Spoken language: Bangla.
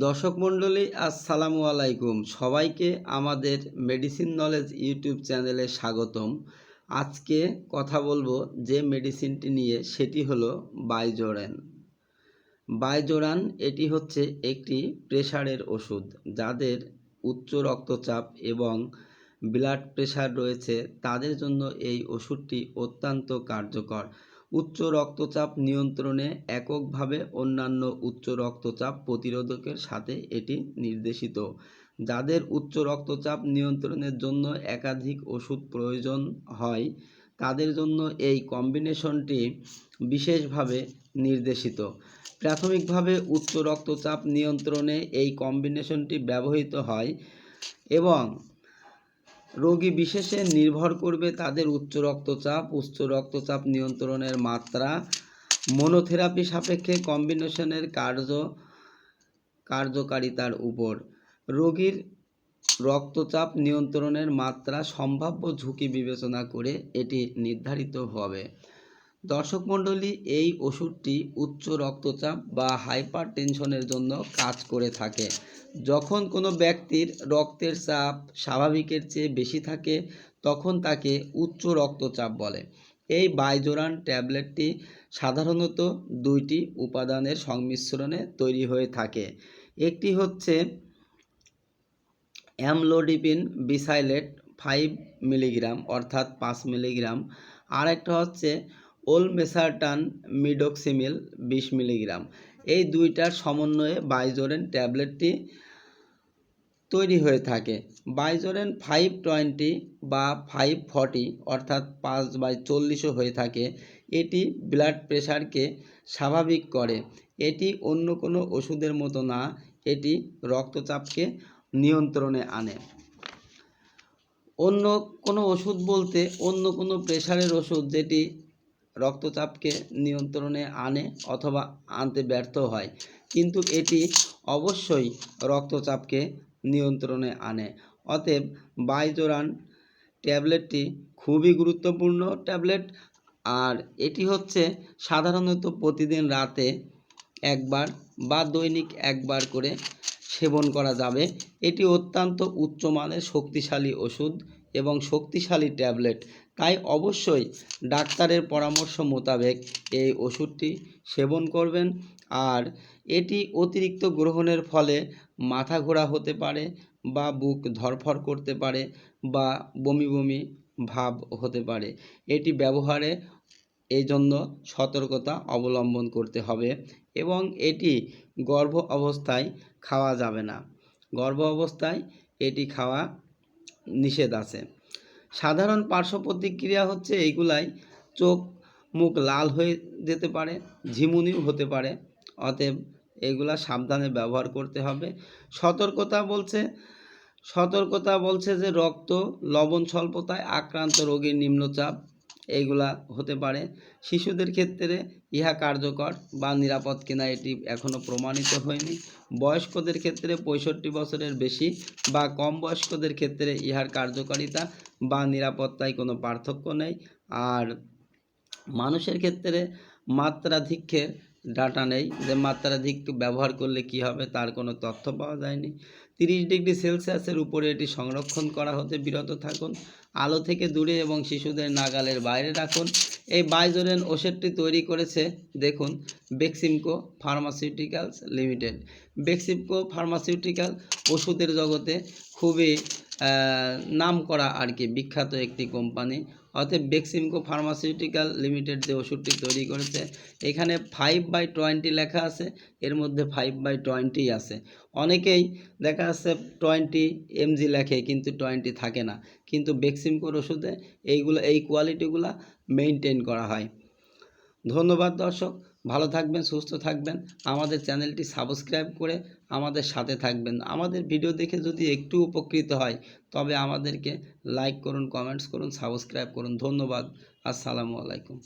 দর্শক মণ্ডলী, আসসালামু আলাইকুম। সবাইকে আমাদের মেডিসিন নলেজ ইউটিউব চ্যানেলে স্বাগতম। আজকে কথা বলব যে মেডিসিনটি নিয়ে, সেটি হলো বাইজোরান বাইজোরান এটি হচ্ছে একটি প্রেশারের ওষুধ, যাদের উচ্চ রক্তচাপ এবং ব্লাড প্রেশার রয়েছে, তাদের জন্য এই ওষুধটি অত্যন্ত কার্যকর। উচ্চ রক্তচাপ নিয়ন্ত্রণে এককভাবে অন্যান্য উচ্চ রক্তচাপ প্রতিরোধকের সাথে এটি নির্দেশিত। যাদের উচ্চ রক্তচাপ নিয়ন্ত্রণের জন্য একাধিক ওষুধ প্রয়োজন হয়, তাদের জন্য এই কম্বিনেশনটি বিশেষভাবে নির্দেশিত। প্রাথমিকভাবে উচ্চ রক্তচাপ নিয়ন্ত্রণে এই কম্বিনেশনটি ব্যবহৃত হয় এবং রোগী বিশেষে নির্ভর করবে তাদের উচ্চ রক্তচাপ উচ্চ রক্তচাপ নিয়ন্ত্রণের মাত্রা, মনোথেরাপি সাপেক্ষে কম্বিনেশনের কার্য, কার্যকারিতার উপর। রোগীর রক্তচাপ নিয়ন্ত্রণের মাত্রা সম্ভাব্য ঝুঁকি বিবেচনা করে এটি নির্ধারিত হবে। দর্শক মণ্ডলী, এই ওষুধটি উচ্চ রক্তচাপ বা হাইপার টেনশনের জন্য কাজ করে থাকে। যখন কোনো ব্যক্তির রক্তের চাপ স্বাভাবিকের চেয়ে বেশি থাকে, তখন তাকে উচ্চ রক্তচাপ বলে। এই বাইজোরান ট্যাবলেটটি সাধারণত দুইটি উপাদানের সংমিশ্রণে তৈরি হয়ে থাকে। একটি হচ্ছে অ্যামলোডিপিন বিসাইলেট ফাইভ মিলিগ্রাম, অর্থাৎ পাঁচ মিলিগ্রাম। আর একটা হচ্ছে ওলমেসারটান মিডোক্সিমিল বিশ মিলিগ্রাম। এই দুইটার সমন্বয়ে বাইজোরেন ট্যাবলেটটি তৈরি হয়ে থাকে। বাইজোরেন ফাইভ টোয়েন্টি বা ফাইভ ফর্টি অর্থাৎ পাঁচ বাই চল্লিশও হয়ে থাকে। এটি ব্লাড প্রেশারকে স্বাভাবিক করে। এটি অন্য কোনো ওষুধের মতো না, এটি রক্তচাপকে নিয়ন্ত্রণে আনে। অন্য কোনো ওষুধ বলতে অন্য কোনো প্রেশারের ওষুধ যেটি রক্তচাপকে নিয়ন্ত্রণে আনে অথবা আনতে ব্যর্থ হয়। কিন্তু এটি অবশ্যই রক্তচাপকে নিয়ন্ত্রণে আনে। অতএব বাইজোরান ট্যাবলেটটি খুবই গুরুত্বপূর্ণ ট্যাবলেট। আর এটি হচ্ছে সাধারণত প্রতিদিন রাতে একবার বা দৈনিক একবার করে সেবন করা যাবে। এটি অত্যন্ত উচ্চমানের শক্তিশালী ওষুধ। এবং শক্তিশালী ট্যাবলেট। তাই অবশ্যই ডাক্তারের পরামর্শ মোতাবেক এই ওষুধটি সেবন করবেন। আর এটি অতিরিক্ত গ্রহণের ফলে মাথা ঘোরা হতে পারে বা বুক ধরফর করতে পারে বা বমি বমি ভাব হতে পারে। এটি ব্যবহারে এই জন্য সতর্কতা অবলম্বন করতে হবে এবং এটি গর্ভ অবস্থায় খাওয়া যাবে না। গর্ভ অবস্থায় এটি খাওয়া নিষেধ আছে। সাধারণ পার্শ্ব প্রতিক্রিয়া হচ্ছে এইগুলাই, চোখ মুখ লাল হয়ে যেতে পারে, ঝিমুনিও হতে পারে, অতএব এগুলা সাবধানে ব্যবহার করতে হবে। সতর্কতা বলছে সতর্কতা বলছে যে রক্ত, লবণ স্বল্পতায় আক্রান্ত রোগীর নিম্নচাপ এইগুলা হতে পারে। শিশুদের ক্ষেত্রে ইহা কার্যকর বা নিরাপদ কিনা এটি এখনও প্রমাণিত হয়নি। বয়স্কদের ক্ষেত্রে পঁয়ষট্টি বছরের বেশি বা কম বয়স্কদের ক্ষেত্রে ইহার কার্যকারিতা বা নিরাপত্তায় কোনো পার্থক্য নেই। আর মানুষের ক্ষেত্রে মাত্রাধিক্যের ডাটা নেই যে মাত্রাধিক ব্যবহার করলে কি হবে তার কোনো তথ্য পাওয়া যায়নি। তিরিশ ডিগ্রি সেলসিয়াসের উপরে এটি সংরক্ষণ করা হতে বিরত থাকুন। আলো থেকে দূরে এবং শিশুদের নাগালের বাইরে রাখুন। এই বাইজোরেন ওষুধটি তৈরি করেছে, দেখুন Beximco pharmaceuticals limited Beximco pharmaceutical ওষুধের জগতে খুবই নাম করা আর কি বিখ্যাত একটি কোম্পানি অর্থাৎ বেক্সিমকো ফার্মাসিউটিক্যাল লিমিটেড যে ওষুধটি তৈরি করেছে, এখানে ফাইভ বাই টোয়েন্টি লেখা আছে, এর মধ্যে ফাইভ বাই টোয়েন্টি আছে। অনেকেই দেখা যাচ্ছে টোয়েন্টি এমজি লেখে, কিন্তু টোয়েন্টি থাকে না। কিন্তু বেক্সিমকোর ওষুধে এইগুলো, এই কোয়ালিটিগুলো মেনটেন করা হয়। ধন্যবাদ দর্শক। ভালো থাকবেন, সুস্থ থাকবেন। আমাদের চ্যানেলটি সাবস্ক্রাইব করে আমাদের সাথে থাকবেন। আমাদের ভিডিও দেখে যদি একটু উপকৃত হয়, তবে আমাদেরকে লাইক করুন কমেন্টস করুন সাবস্ক্রাইব করুন। ধন্যবাদ। আসসালামু আলাইকুম।